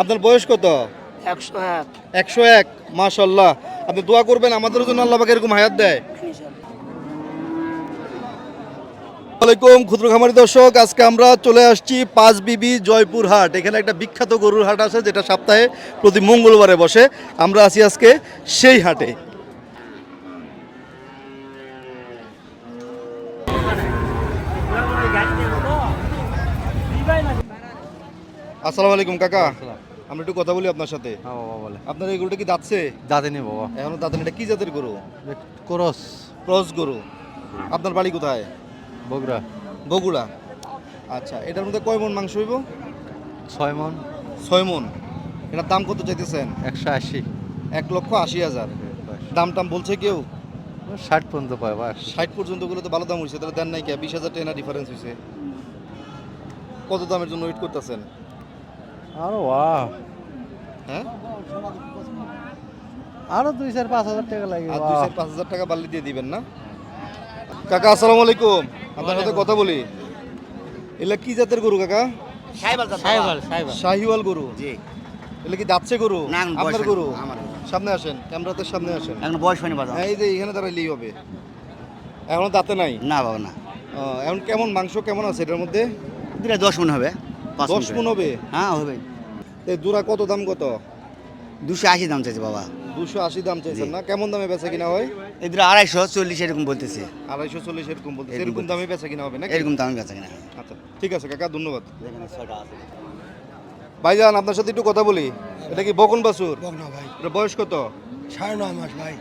আপনার বয়স কত? একশো এক। একশো এক মাশাল্লাহ আপনি দোয়া করবেন আমাদের জন্য আল্লাহ পাক এরকম হায়াত দেয়। আসসালামাইকুম ক্ষুদ্র খামারি দর্শক আজকে আমরা চলে আসছি পাঁচ বিবি জয়পুর হাট। এখানে একটা বিখ্যাত গরুর হাট আছে যেটা সপ্তাহে প্রতি মঙ্গলবারে বসে। আমরা আছি আজকে সেই হাটে। আসসালামু আলাইকুম কাকা। আমরা একটু কথা বলি আপনার সাথে। হ্যাঁ বাবা বলে। আপনার এই গরুটা কি দাঁতছে? দাঁতে নেই বাবা। এখনও দাঁতেন এটা কি জাতের গরু? ক্রস। ক্রস গরু। আপনার বাড়ি কোথায়? বগুড়া। বগুড়া। আচ্ছা এটার মধ্যে কয় মন মাংস হইব? ছয় মন। ছয় মন। এটার দাম কত চাইতেছেন? একশো আশি। এক লক্ষ আশি হাজার। দাম টাম বলছে কেউ? ষাট পর্যন্ত পায় বা ষাট পর্যন্তগুলো তো ভালো দাম হয়েছে তাহলে দেন নাই কে? বিশ হাজার টাকা ডিফারেন্স হয়েছে কত দামের জন্য ওয়েট করতেছেন? আরও বাহ হ্যাঁ? আরও দুই চার পাঁচ হাজার টাকা লাগে আর দুই চার পাঁচ হাজার টাকা বাড়লি দিয়ে দিবেন না? কাকা আসসালামু আলাইকুম। আপনার সাথে কথা বলি। এগুলা কি জাতের গরু কাকা? সাইবাল সাইবাল সাইবাল। শাহিওয়াল গরু? জি। এগুলা কি যাচ্ছে গরু? আপনার গরু? আমার। সামনে আসেন ক্যামেরাতে সামনে আসেন। এখন বয়স হয়নি বাবা। হ্যাঁ, এই যে এখানে দাঁড়াইলেই হবে। এখনও দাঁতে নাই? না বাবা না। ও, এখন কেমন মাংস কেমন আছে এটার মধ্যে? দুটা দশ মনে হবে। দশ মন হবে হ্যাঁ হবে। এই জোড়া কত দাম কত? দুশো আশি দাম চাইছে বাবা। দুশো আশি দাম চাইছেন না? কেমন দামে বেচা কিনা হয়? এই দুটো আড়াইশো চল্লিশ এরকম বলতেছে। আড়াইশো চল্লিশ এরকম এরকম দামে বেচা কিনা হবে না এরকম দামে বেচা কিনা আচ্ছা ঠিক আছে কাকা ধন্যবাদ। যেখানে ছয়টা আছে। ভাইজান আপনার সাথে একটু কথা বলি। এটা কি বকন বাছুর? ভাই। এটা বয়স কত? সাড়ে নয় মাস ভাই।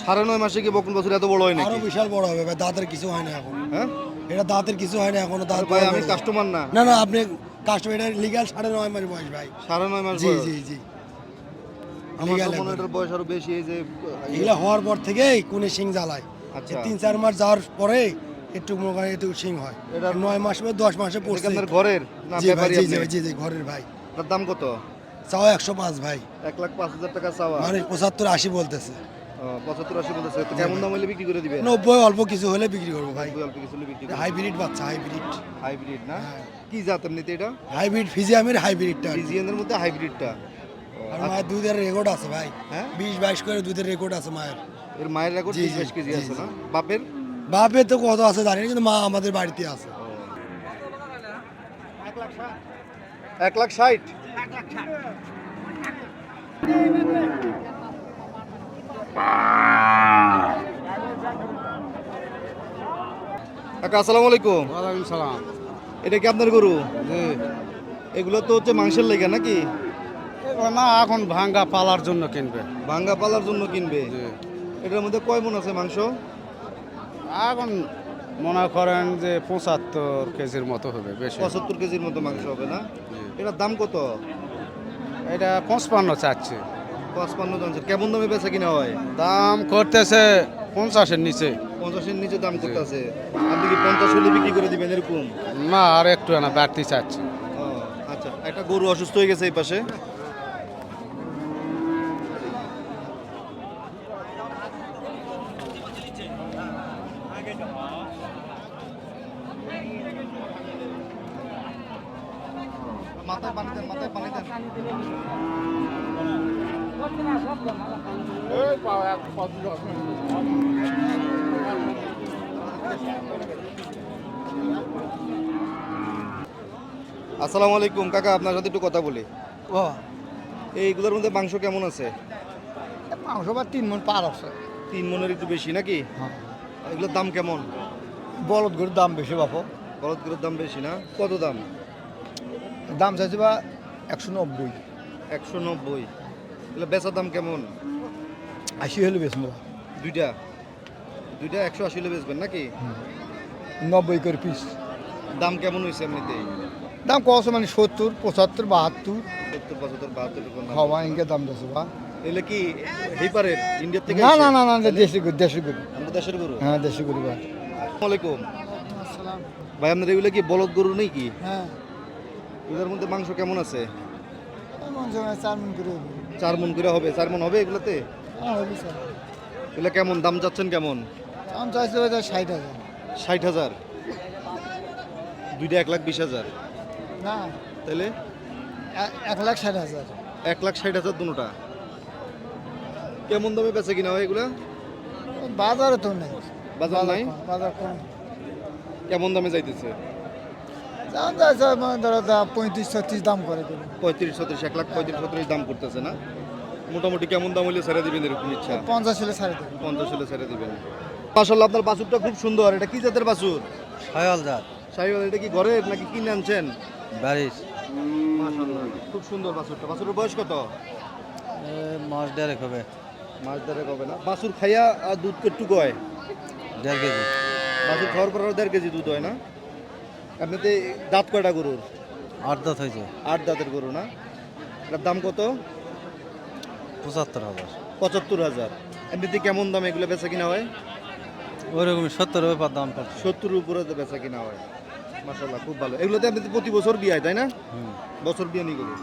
সাড়ে নয় মাসে কি বকন বাছুর এত বড় হয় আরও বিশাল বড় হবে ভাই। দাঁতের কিছু হয় না এখন। হ্যাঁ? এটা দাঁতের কিছু হয় না এখনও দাঁত ভাই আমি কাস্টমার না। না না আপনি কাস্টমার লিগাল সাড়ে নয় মাস বয়স ভাই। সাড়ে নয় মাস জি জি জি। বয়স আরও বেশি এই যে এগুলা হওয়ার পর থেকেই কোনে জ্বালায়। আচ্ছা। তিন চার মাস যাওয়ার পরে একটু মনে করেন একটু হয়। এটা- নয় মাস বা দশ মাসে পড়ছে। ঘরের জি ভাই জি জি জি ঘরের ভাই। এটার দাম কত? চাও একশো পাঁচ ভাই। এক লাখ পাঁচ হাজার টাকা চাওয়া। মানুষ পঁচাত্তর আশি বলতেছে। পঁচাত্তর আশি বলতেছে। কেমন দাম হলে বিক্রি করে দিবে নব্বই অল্প কিছু হলে বিক্রি করব ভাই। অল্প কিছু হলে বিক্রি হাইব্রিড বাচ্চা হাইব্রিড। হাইব্রিড না? হ্যাঁ। কি জাত এমনিতে এটা? হাইব্রিড ফিজিয়ামের হাইব্রিডটা। ফিজিয়ানের মধ্যে হাইব্রিডটা আর মায়ের দুধের রেকর্ড আছে ভাই। হ্যাঁ? বিশ বাইশ করে দুধের রেকর্ড আছে মায়ের। এর মায়ের রেকর্ড বিশ কেজি আছে না? বাপের? বাপে তো কত আছে জানি কিন্তু মা আমাদের বাড়িতে আছে। এক লাখ ষাট। কাকা আসসালামু আলাইকুম। ওয়ালাইকুম সালাম। এটা কি আপনার গরু? এগুলো তো হচ্ছে মাংসের লেগে নাকি? না এখন ভাঙ্গা পালার জন্য কিনবে। ভাঙ্গা পালার জন্য কিনবে? এটার মধ্যে কয় মন আছে মাংস? এখন মনে করেন যে পঁচাত্তর কেজির মতো হবে বেশি। পঁচাত্তর কেজির মতো মাংস হবে না? এটার দাম কত? এটা পঁচপান্ন চাচ্ছে। পঁচপান্ন কেমন দামে বেচা কিনা হয়? দাম করতেছে পঞ্চাশের নিচে। পঞ্চাশের নিচে দাম করতেছে। আপনি কি পঞ্চাশ হলে বিক্রি করে দিবেন এরকম? না আর একটু না বাড়তি চাচ্ছে। ও, আচ্ছা একটা গরু অসুস্থ হয়ে গেছে এই পাশে। আসসালামু আলাইকুম। কাকা আপনার সাথে একটু কথা বলি। ও। এইগুলোর মধ্যে মাংস কেমন আছে? মাংস বা তিন মন পার আছে। তিন মনের একটু বেশি নাকি? এগুলোর দাম কেমন? বলদ গরুর দাম বেশি বাপু। বলদগুলোর দাম বেশি না? কত দাম? দাম চাইছে বা একশো নব্বই। একশো নব্বই। এগুলো বেচার দাম কেমন? আশি হলে বেশি দুইটা? দুইটা একশো আশি হলে বেচবেন নাকি? নব্বই করে পিস। দাম কেমন হয়েছে এমনিতে দাম কত মানে সত্তর পঁচাত্তর বাহাত্তর। সত্তর পঁচাত্তর বাহাত্তর। হওয়া ইনকে দাম দিচ্ছে বা এগুলো কি হেপারের ইন্ডিয়ার থেকে না না না না দেশি গরু দেশি গরু। আমাদের দেশের গরু? হ্যাঁ দেশি গরু ভাই। আসসালামু আলাইকুম। ভাই আপনার এগুলো কি বলদ গরু নেই কি? হ্যাঁ। এগুলোর মধ্যে মাংস কেমন আছে? চার মন করে চার মন করে হবে চার মন হবে এগুলোতে? হ্যাঁ হবে স্যার। এগুলো কেমন দাম যাচ্ছেন কেমন? দাম চাইছে ষাট হাজার। ষাট হাজার? দুইটা এক লাখ বিশ হাজার। না। তাহলে এক লাখ ষাট হাজার। এক লাখ ষাট হাজার দুটা। কেমন দামে বেচে কিনা হয় এগুলা? বাজারে তো নেই। বাজার নাই? বাজার কম। কেমন দামে যাইতেছে? দাম যাচ্ছে মানে ধরো দা পঁয়ত্রিশ ছত্রিশ দাম করে দেবে পঁয়ত্রিশ ছত্রিশ এক লাখ পঁয়ত্রিশ ছত্রিশ দাম করতেছে না? মোটামুটি কেমন দাম হলে ছেড়ে দিবেন এরকম ইচ্ছা? পঞ্চাশ হলে ছাড়ে দেবে পঞ্চাশ হলে ছেড়ে দিবেন। মাসাল্লাহ আপনার বাছুরটা খুব সুন্দর। এটা কি জাতের বাছুর? সয়াল জাত। সাহিওয়াল এটা কি ঘরের নাকি কিনে আনছেন? বারিশ মাসাল্লাহ খুব সুন্দর বাছুরটা। বাছুরের বয়স কত? মাছ দেড়েক হবে। মাছ ধরে কবে না। বাছুর খাইয়া আর দুধ একটু গয় দেড় কেজি। বাছুর খাওয়ার পর দেড় কেজি দুধ হয় না? এমনিতে দাঁত কয়টা গরুর? আট দাঁত হয়েছে। আট দাঁতের গরু না? এটার দাম কত? পঁচাত্তর হাজার। পঁচাত্তর হাজার। এমনিতে কেমন দাম এগুলো বেচা কিনা হয়? ওইরকম সত্তর ব্যাপার দাম সত্তর উপরে তো বেচা কিনা হয়। মাসাল্লাহ খুব ভালো। এগুলোতে এমনিতে প্রতি বছর বিয়ে হয় তাই না? বছর বিয়ে নিয়ে গরু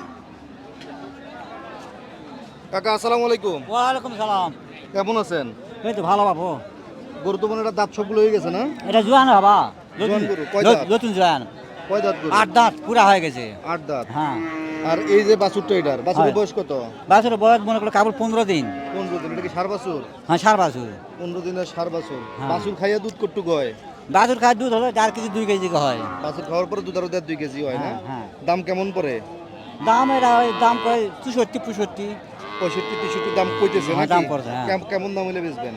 কাকা আসসালামু আলাইকুম। ওয়ালাইকুম সালাম। কেমন আছেন? এই তো ভালো বাবু। গরু তো মানে দাঁত সবগুলো হয়ে গেছে না? এটা জোয়ান বাবা। জোয়ান গরু, কয় নতুন দাঁত? জোয়ান। কয় দাঁত গরু? আট দাঁত পুরা হয়ে গেছে। আট দাঁত। হ্যাঁ। আর এই যে বাছুরটা এটার বাছুরের বয়স কত? বাছুর বয়স মনে করো কাবুল পনেরো দিন। পনেরো দিন এটা কি সার বাছুর? হ্যাঁ সার বাছুর। পনেরো দিনের সার বাছুর। হ্যাঁ। বাছুর খাইয়া দুধ কট্টু গয়। বাছুর খায় দুধ হলো চার কেজি দুই কেজি হয়। বাছুর খাওয়ার পরে দুধ আরও দেড় দুই কেজি হয় না? হ্যাঁ, হ্যাঁ। দাম কেমন পড়ে? দাম এটা ওই দাম কয় চৌষট্টি পঁয়ষট্টি। পঁয়ষট্টি তেষট্টি দাম কইতেছে হ্যাঁ, দাম পড়ছে, হ্যাঁ। কেম- কেমন দাম হলে বেচবেন?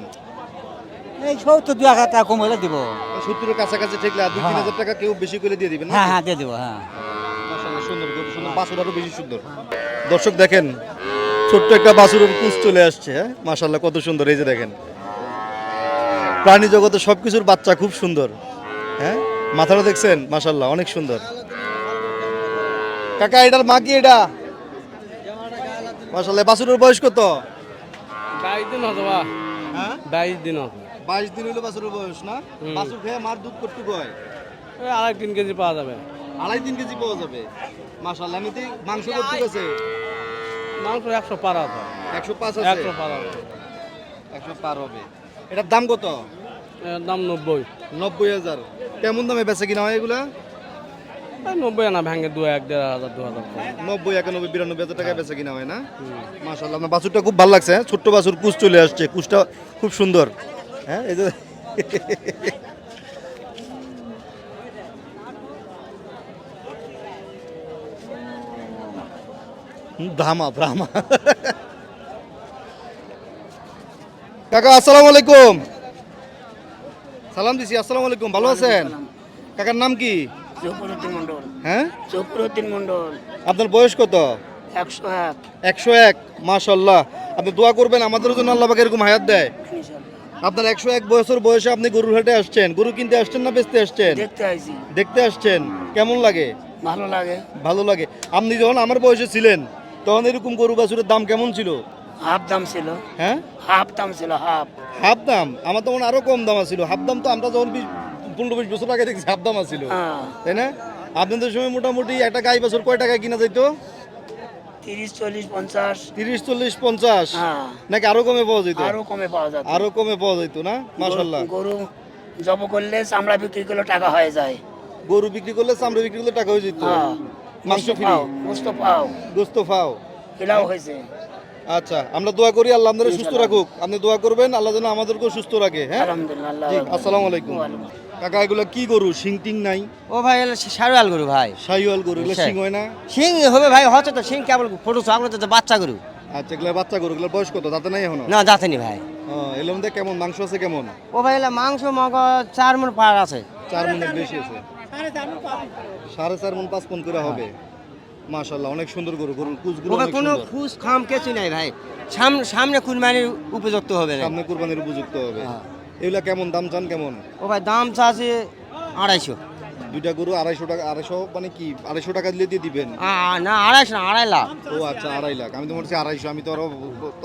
এই সত্তর দুই হাজার টাকা কম হলে দিব। সত্তরের কাছাকাছি ঠেকলে আর দুই তিন। হাজার টাকা কেউ বেশি করে দিয়ে দিবেন হ্যাঁ হ্যাঁ দিয়ে দেবো হ্যাঁ। মাশাআল্লাহ, সুন্দর খুব সুন্দর বাছুর আরও বেশি সুন্দর। দর্শক দেখেন ছোট্ট একটা বাছুরের কুচ চলে আসছে হ্যাঁ? মাশাল্লাহ কত সুন্দর এই যে দেখেন। প্রাণী জগতে সব কিছুর বাচ্চা খুব সুন্দর। হ্যাঁ? মাথাটা দেখছেন? মাশাল্লাহ অনেক সুন্দর। কাকা এটার মা কি এটা? মাশাল্লাহ বাছুরের বয়স কত? বাইশ দিন হতো হ্যাঁ? বাইশ দিন হতো বাইশ দিন হলো বাছুরের বয়স না। বাছুর খেয়ে মার দুধ করতে হয় আড়াই তিন কেজি পাওয়া যাবে। আড়াই তিন কেজি পাওয়া যাবে। মাশাল্লাহ এমনিতে মাংস করতে আছে? মাংস একশো পার আছে একশো পাঁচ একশো পার হবে। একশো পার হবে। এটার দাম কত? দাম নব্বই। নব্বই হাজার। কেমন দামে বেচে কিনা হয় এগুলা? নব্বই আনা ভেঙে দু এক দেড় হাজার দু হাজার। নব্বই একানব্বই বিরানব্বই হাজার টাকায় বেচে কিনা হয় না? মাশাল্লাহ আপনার বাছুরটা খুব ভালো লাগছে হ্যাঁ? ছোট্ট বাছুর কুচ চলে আসছে কুচটা খুব সুন্দর। হ্যাঁ এই যে ধামা ধামা কাকা আসসালামু আলাইকুম। সালাম দিছি আসসালামু আলাইকুম ভালো আছেন? কাকার নাম কি? মন্ডল হ্যাঁ? মন্ডল আপনার বয়স কত? একশো এক। একশো এক মাশাল্লাহ আপনি দোয়া করবেন আমাদের জন্য আল্লাহ এরকম হায়াত দেয়। আপনার একশো এক বছর বয়সে আপনি গরুর হাটে আসছেন। গরু কিনতে আসছেন না বেচতে আসছেন? দেখতে আইছি দেখতে আসছেন। কেমন লাগে? ভালো লাগে। ভালো লাগে। আপনি যখন আমার বয়সে ছিলেন তখন এরকম গরু বাছুরের দাম কেমন ছিল? হাফ দাম ছিল। হ্যাঁ? হাফ দাম ছিল হাফ। হাফ দাম? আমার তখন আরও কম দাম ছিল হাফ দাম তো আমরা যখন বিশ পনেরো বিশ বছর আগে দেখছি হাফ দাম ছিল হ্যাঁ। তাই না? আপনাদের সময় মোটামুটি একটা গাই বছর কয় টাকায় কিনা যাইতো? তিরিশ চল্লিশ পঞ্চাশ। তিরিশ চল্লিশ পঞ্চাশ? হ্যাঁ। নাকি আরও কমে পাওয়া যেত আরও কমে পাওয়া আরও কমে পাওয়া যেত না? মাশাল্লাহ গরু জব করলে চামড়া বিক্রি করলে টাকা হয়ে যায়। গরু বিক্রি করলে চামড়া বিক্রি করলে টাকা হয়ে যেত হ্যাঁ। মাংস গোস্ত পাও গোস্ত পাও। হয়েছে। আচ্ছা আমরা দোয়া করি আল্লাহ আপনাদের সুস্থ রাখুক। আপনি দোয়া করবেন আল্লাহ যেন আমাদেরকেও সুস্থ রাখে হ্যাঁ? আলহামদুলিল্লাহ জি আসসালামু আলাইকুম। কাকা এগুলো কি গরু? শিং টিং নাই? ও ভাই সারওয়াল গরু ভাই। শাহিওয়াল গরু এগুলো আচ্ছা। শিং হয় না? সিং হবে ভাই হচ্ছে তো সিং কেবল ফটো চাকলো তো বাচ্চা গরু। আচ্ছা এগুলো বাচ্চা গরু এগুলোর বয়স কত? তাতে নাই এখনও? না যাতেনি ভাই। এগুলোর মধ্যে কেমন? মাংস আছে কেমন? ও ভাই এলা মাংস মগ চার মন পার আছে। চার মনের বেশি আছে। সাড়ে চার মন পাঁচ মন করে হবে। মাশাল্লাহ অনেক সুন্দর গরু গরুর কুচগুলো ওকে কোনো খুশ খাম কিছু নাই ভাই। সাম- সামনে কুরবানির উপযুক্ত হবে না সামনে কুরবানির উপযুক্ত হবে। হ্যাঁ। এগুলা কেমন দাম চান কেমন? ও ভাই দাম চাচ্ছে আড়াইশো। দুইটা গরু আড়াইশো টাকা আড়াইশো মানে কি? আড়াইশো টাকা দিলে দিয়ে দিবেন? না আড়াইশো না আড়াই লাখ। ও আচ্ছা আড়াই লাখ। আমি তো মনে আড়াইশো আমি তো আরও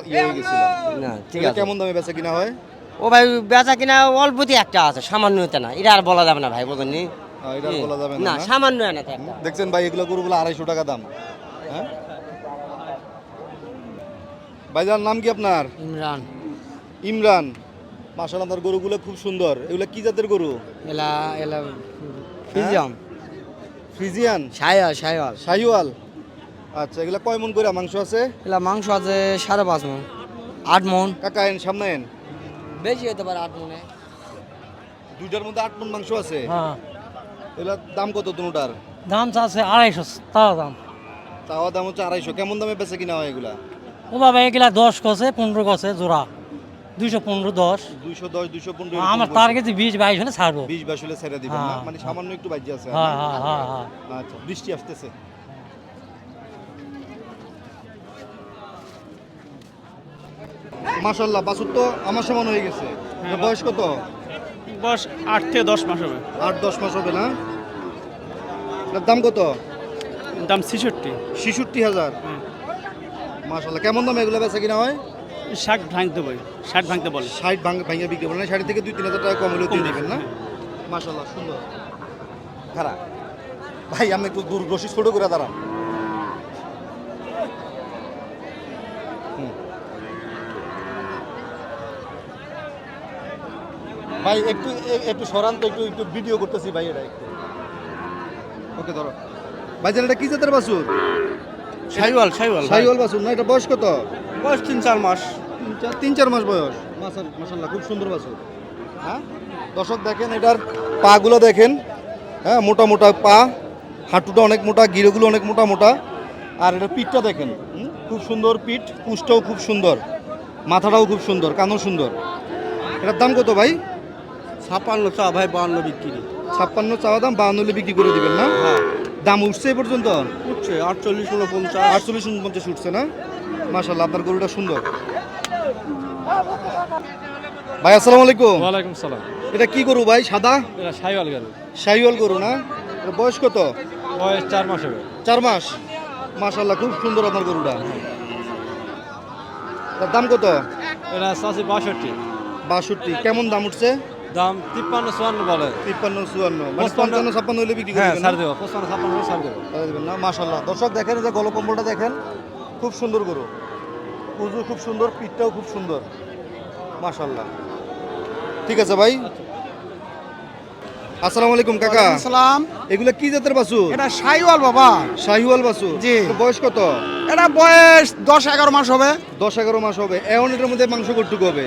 ইয়ে হয়ে গেছিলাম। না ঠিক আছে। কেমন দামে বেচা কিনা হয়? ও ভাই বেচা কিনা অল্পতি একটা আছে সামান্য এটা না। এটা আর বলা যাবে না ভাই বলেন নি আহ, এটা বলা যাবে না না না? সামান্য না দেখছেন ভাই এগুলো গরুগুলো আড়াইশো টাকা দাম। হ্যাঁ? ভাইজান নাম কি আপনার? ইমরান। ইমরান। মাসাল আপনার গরুগুলো খুব সুন্দর। এগুলো কি জাতের গরু? এলা এলা ফিজিয়াম ফ্রিজিয়ান? সায়াল সায়াল শাহিওয়াল। আচ্ছা এগুলা কয় মন করে মাংস আছে? এলা মাংস আছে সাড়ে পাঁচ মন আট মন। কাকা এন সামনে এন? বেশি হতে পারে আট মনে। দুইটার মধ্যে আট মন মাংস আছে? হ্যাঁ। এগুলার দাম কত দুটার? দাম চাচ্ছে আড়াইশো তাও দাম। চাওয়া দাম হচ্ছে আড়াইশো। কেমন দামে বেচে কিনা হয় এগুলা? ও বাবা এগুলা দশ কছে পনেরো কছে জোড়া। দুইশো পনেরো দশ। দুইশো দশ দুইশো পনেরো আমার কাছে বিশ বাইশ হলে ছাড়বো। বিশ বাইশ হলে ছেড়ে দিবেন হ্যাঁ, মানে সামান্য একটু বাজি আছে। হ্যাঁ হ্যাঁ আচ্ছা বৃষ্টি আসতেছে। মাশাল্লাহ বাছুর তো আমার সমান হয়ে গেছে। বয়স কত? বয়স আট থেকে দশ মাস হবে। আট দশ মাস হবে না? এটার দাম কত? দাম ছেষট্টি। ছেষট্টি হাজার। মাশাল্লাহ কেমন দাম এগুলো বেচা কিনা হয়? ষাট ভাঙতে বই ষাট ভাঙতে বলে। ষাট ভাঙ ভাঙে বিক্রি করেন ষাট থেকে দুই তিন হাজার টাকা কম হলেও দিয়ে দেবেন না? মাশাল্লাহ সুন্দর। খারাপ। ভাই আমি একটু দূর ছোট করে দাঁড়ান। ভাই একটু এ- একটু সরান তো একটু একটু ভিডিও করতেছি ভাই এটা একটু। ওকে ধরো। ভাই জান এটা কি জাতের বাসুর সাইওয়াল সাইওয়াল সাইওয়াল বাসুর না এটা বয়স কত? বয়স তিন চার মাস। তিন চার তিন চার মাস বয়স। মাসাল্লাহ খুব সুন্দর বাসুর হ্যাঁ? দর্শক দেখেন এটার পাগুলো দেখেন। হ্যাঁ মোটা মোটা পা। হাঁটুটা অনেক মোটা গিরোগুলো অনেক মোটা মোটা। আর এটার পিঠটা দেখেন খুব সুন্দর পিঠ কুচটাও খুব সুন্দর। মাথাটাও খুব সুন্দর কানও সুন্দর। এটার দাম কত ভাই? ছাপান্ন চা ভাই বান্ন বিক্রি। ছাপ্পান্ন চাওয়া দাম বাউন্ন বিক্রি করে দিবেন না? দাম উঠছে এ পর্যন্ত? উঠছে আটচল্লিশ উনপঞ্চাশ। আটচল্লিশ উনপঞ্চাশ উঠছে না? মাশাল্লাহ আপনার গরুটা সুন্দর। ভাই আসসালামু আলাইকুম। ওয়ালাইকুম সালাম। এটা কি গরু ভাই সাদা? এটা সাইওয়াল গেল শাহিওয়াল গরু না? এর বয়স কত? বয়স চার মাস হবে। চার মাস? মাশাল্লাহ খুব সুন্দর আপনার গরুটা। তার দাম কত? এটা চাষি বাষট্টি। বাষট্টি। কেমন দাম উঠছে? দাম তিপ্পান্ন চুয়ান্ন বলে। তিপ্পান্ন চুয়ান্ন। মানে পঞ্চান্ন ছাপ্পান্ন হলে বিক্রি হ্যাঁ দেবো পঁচপান্ন ছাপ্পান্ন ছাড় দেবো। না? মাশাল্লাহ দর্শক দেখেন যে গলকম্বলটা দেখেন খুব সুন্দর গরু। উজু খুব সুন্দর পিঠটাও খুব সুন্দর। মাশাল্লাহ ঠিক আছে ভাই? আসসালামু আলাইকুম কাকা। সালাম এগুলা কি জাতের বাসু এটা সাইওয়াল বাবা। শাহিওয়াল বাসু জি। বয়স কত? এটা বয়স দশ এগারো মাস হবে। দশ এগারো মাস হবে। এখন এটার মধ্যে মাংস কটুকু হবে?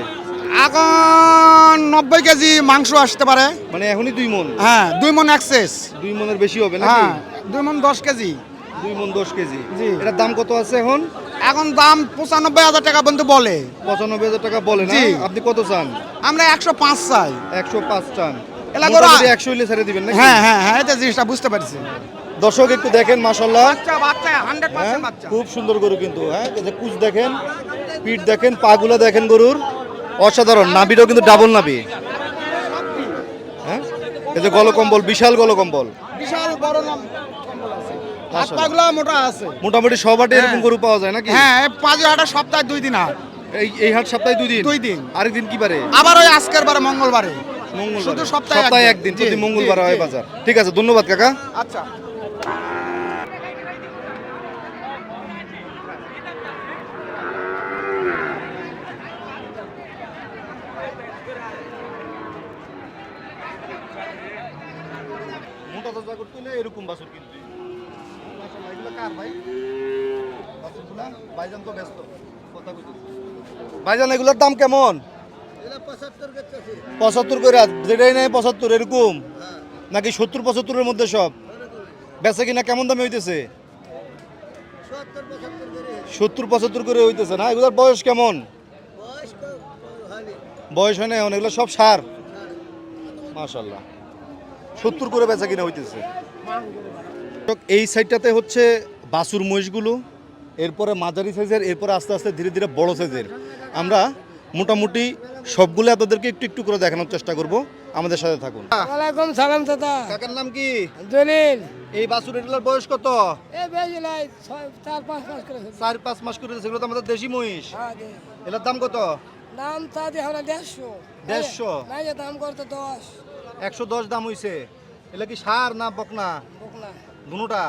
এখন নব্বই কেজি মাংস আসতে পারে। মানে এখনই দুই মন? হ্যাঁ দুই মন অ্যাক্সেস দুই মনের বেশি হবে নাকি? হ্যাঁ দুই মন দশ কেজি। দুই মন দশ কেজি। এটার দাম কত আছে এখন? এখন দাম পঁচানব্বই হাজার টাকা পর্যন্ত বলে। পঁচানব্বই হাজার টাকা বলে না। আপনি কত চান? আমরা একশো পাঁচ চাই। একশো পাঁচ চান। একশো হইলে ছেড়ে দিবেন নাকি? হ্যাঁ হ্যাঁ হ্যাঁ এটা জিনিসটা বুঝতে পারছি। দর্শক একটু দেখেন মাসাল্লাহ হ্যাঁ খুব সুন্দর গরু কিন্তু হ্যাঁ কুচ দেখেন পিঠ দেখেন পাগুলো দেখেন গরুর। অসাধারণ। নাবিটাও কিন্তু ডাবল নাবি হ্যাঁ? এই যে গলকম্বল বিশাল গলকম্বল। বিশাল বড় নাম হাত মাশাআল্লাহ। পাগুলো মোটা আছে। মোটামুটি সবাটে এরকম গরু পাওয়া যায় নাকি? হ্যাঁ পাঁচ হাটা সপ্তাহে দুই দিন হাট। এই এই হাট সপ্তাহে দুই দিন? দুই দিন। আরেকদিন কি বারে? আবার ওই আজকের বারে মঙ্গলবারে। মঙ্গলবার। শুধু সপ্তাহে সপ্তাহে একদিন। প্রতি মঙ্গলবার হয়। বাজার। ঠিক আছে ধন্যবাদ কাকা। আচ্ছা মোটা তাজা করতে হলে এরকম বাছুর কিনতে মাশাআল্লাহ, এগুলো কার ভাই বাছুরগুলা? ভাইজান তো ব্যস্ত কথা কইতেছে। ভাইজান, এগুলোর দাম কেমন? পঁচাত্তর করে যেটাই নেই পঁচাত্তর, এরকম? নাকি সত্তর, পঁচাত্তরের মধ্যে সব? বেচা কিনা কেমন দামে হইতেছে? সত্তর, পঁচাত্তর করে হইতেছে না? এগুলোর বয়স কেমন? বয়স হয় না এখন, এগুলো সব সার। মাশাল্লাহ সত্তর করে বেচা কিনা হইতেছে। এই সাইডটাতে হচ্ছে বাসুর মহিষগুলো। এরপরে মাঝারি সাইজের এরপরে আস্তে আস্তে ধীরে ধীরে বড় সাইজের। আমরা মোটামুটি সবগুলো আপনাদেরকে একটু একটু করে দেখানোর চেষ্টা করব। আমাদের সাথে থাকুন। ওয়ালাইকুম সালাম দাদা কাকার নাম কি? জলিল। এই বয়স কত? চার পাঁচ মাস করে সেগুলো তো আমাদের দেশি মহিষ। হ্যাঁ এটার দাম কত? দাম তা দিয়ে দেড়শো। দেড়শো? দাম করতে দশ। একশো দশ দাম হইছে। এগুলা কি সার না বকনা? না দুটা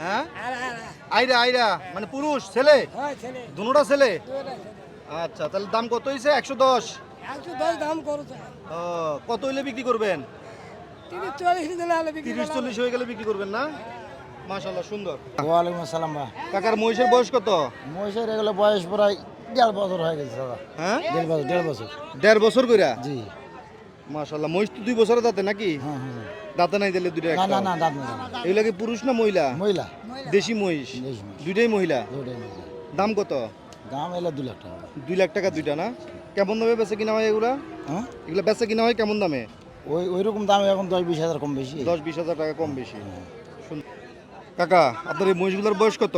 হ্যাঁ। আরা আরা আইরা আইরা। মানে পুরুষ ছেলে? হয় ছেলে। দুটা ছেলে? আচ্ছা তাহলে দাম কত হয়েছে একশো দশ। দশ দাম ও, কত হইলে বিক্রি করবেন? তিরিশ। চল্লিশ হয়ে গেলে বিক্রি করবেন না? মাশাল্লাহ সুন্দর। ওয়ালাইকুম আসসালাম ভাই। কাকার মহিষের বয়স কত? মহিষের এগুলো বয়স প্রায় দেড় বছর হয়ে গেছে দাদা। হ্যাঁ? দেড় বছর দেড় বছর। দেড় বছর কইরা? জি। মাশাল্লাহ মহিষ তো দুই বছরের দাঁতে নাকি? হ্যাঁ হ্যাঁ দাঁতে নাই দিলে দুইটা না একটা না না দাঁত না এগুলা কি পুরুষ না মহিলা? মহিলা। দেশি মহিষ? দুইটাই মহিলা? দাম কত? দাম এলো দু লাখ টাকা। দুই লাখ টাকা দুইটা না? কেমন দামে বেচে কিনা হয় এগুলা? হ্যাঁ? এগুলা বেচে কিনা হয় কেমন দামে? ওই ওই রকম দাম এখন দশ বিশ হাজার কম বেশি। দশ বিশ হাজার টাকা কম বেশি। শুন- কাকা আপনার এই মহিষগুলোর বয়স কত?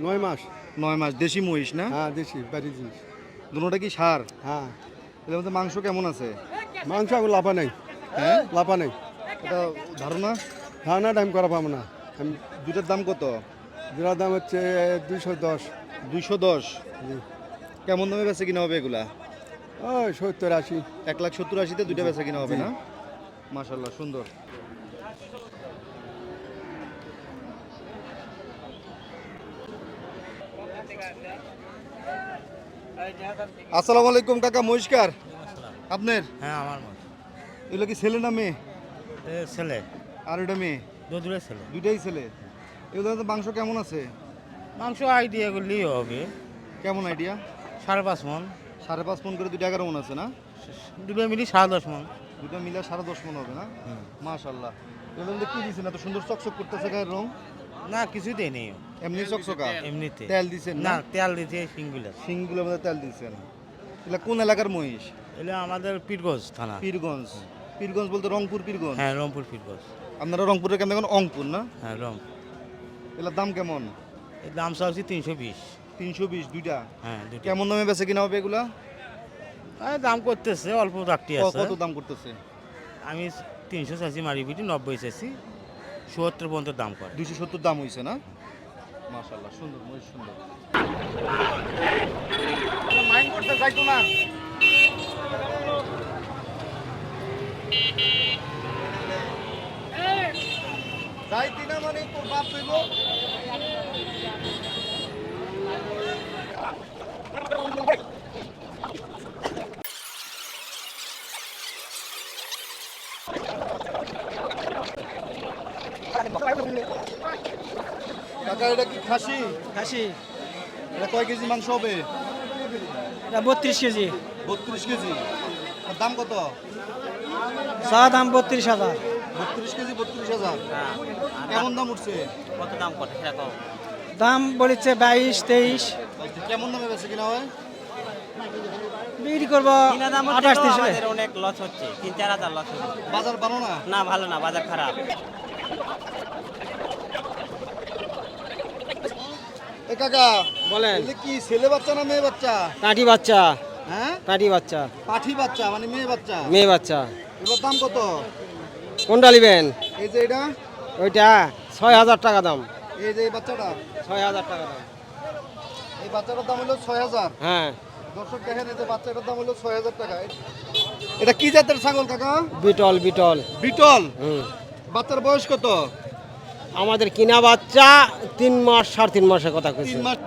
নয় মাস। নয় মাস। দেশি মহিষ না? হ্যাঁ দেশি বাড়ি জিনিস। দুটোটা কি সার? হ্যাঁ। এর মধ্যে মাংস কেমন আছে? মাংস আমি লাভা নেই। হ্যাঁ? লাভা নেই। এটা ধারণা? ধারণা টাইম করা পাবো না। আমি দুইটার দাম কত? জোড়ার দাম হচ্ছে দুইশো দশ। দুইশো দশ? কেমন দামে বেচে কিনা হবে এগুলা? ওই সত্তর আশি। এক লাখ সত্তর আশিতে দুইটা বেচা কিনা হবে না? মাশাল্লাহ সুন্দর। আসসালামু আলাইকুম কাকা মহিষ্কার। আপনার? হ্যাঁ আমার মা। এগুলো কি ছেলে না মেয়ে? ছেলে। আর এটা মেয়ে? দুধুরের ছেলে। দুইটাই ছেলে। এগুলো তো মাংস কেমন আছে? মাংস আইডিয়া করলেই হবে। কেমন আইডিয়া সাড়ে পাঁচ মন। সাড়ে পাঁচ মন করে দুইটা এগারো মন আছে না? দুটো মিলি সাড়ে দশ মন। দুটো মিলে সাড়ে দশ মন হবে না? মাশাল্লাহ এগুলো মধ্যে কি দিচ্ছেন এত সুন্দর চকচক করতেছে গায়ের রং? না কিছু দেয় নেই এমনি চকচকা? এমনিতে। তেল দিছেন না? না তেল দিতে সিঙ্গুলার সিংগুলোর মধ্যে তেল দিচ্ছেন এগুলা কোন এলাকার মহিষ? এটা আমাদের পীরগঞ্জ থানা। পীরগঞ্জ। পীরগঞ্জ বলতে রংপুর পীরগঞ্জ? হ্যাঁ রংপুর পীরগঞ্জ। আপনারা রংপুরের কেমন এখন অংপুর না? হ্যাঁ রং এগুলোর দাম কেমন? এর দাম চাচ্ছি তিনশো বিশ। তিনশো বিশ দুইটা? হ্যাঁ দুটো কেমন দামে বেচে কিনা হবে এগুলা? এই দাম করতেছে অল্প ক- আছে। কত দাম করতেছে? আমি তিনশো চাইছি মারি বিটি নব্বই চাইছি চুয়াত্তর পর্যন্ত দাম করে। দুইশো সত্তর দাম হয়েছে না? মাশাল্লাহ সুন্দর মহিষ সুন্দর। মাইন্ড করতে চাইতো না। যাইতি না মানে তোর বাপ হইব কাকা এটা কি খাসি? খাসি। এটা কয় কেজি মাংস হবে? বত্রিশ কেজি। বত্রিশ কেজি। আর দাম কত? চা দাম বত্রিশ হাজার। বত্রিশ কেজি বত্রিশ হাজার। কেমন দাম উঠছে? কত দাম কত দাম বলেছে বাইশ তেইশ। কেমন দামে বেছে কিনা হয়? বিক্রি করব আঠাশ তিরিশ অনেক লস হচ্ছে। তিন চার হাজার লস হচ্ছে। বাজার ভালো না? না ভালো না বাজার খারাপ। এ কাকা বলেন। কি ছেলে বাচ্চা না মেয়ে বাচ্চা? কাঠি বাচ্চা। হ্যাঁ? কাঠি বাচ্চা। পাঠি বাচ্চা মানে মেয়ে বাচ্চা? মেয়ে বাচ্চা। এবার দাম কত? কোনটা নেবেন? এই যে এটা ওইটা ছয় হাজার টাকা দাম। এই যে এই বাচ্চাটা? ছয় হাজার টাকা দাম। এই বাচ্চাটার দাম হলো ছয় হাজার? হ্যাঁ। দর্শক দেখেন এই যে বাচ্চাটার দাম হলো ছয় হাজার টাকা। এটা কি জাতের ছাগল কাকা? বিটল বিটল। বিটল? হুম। বাচ্চার বয়স কত? আমাদের কিনা বাচ্চা তিন মাস সাড়ে তিন মাসের কথা কইছে। তিন মাস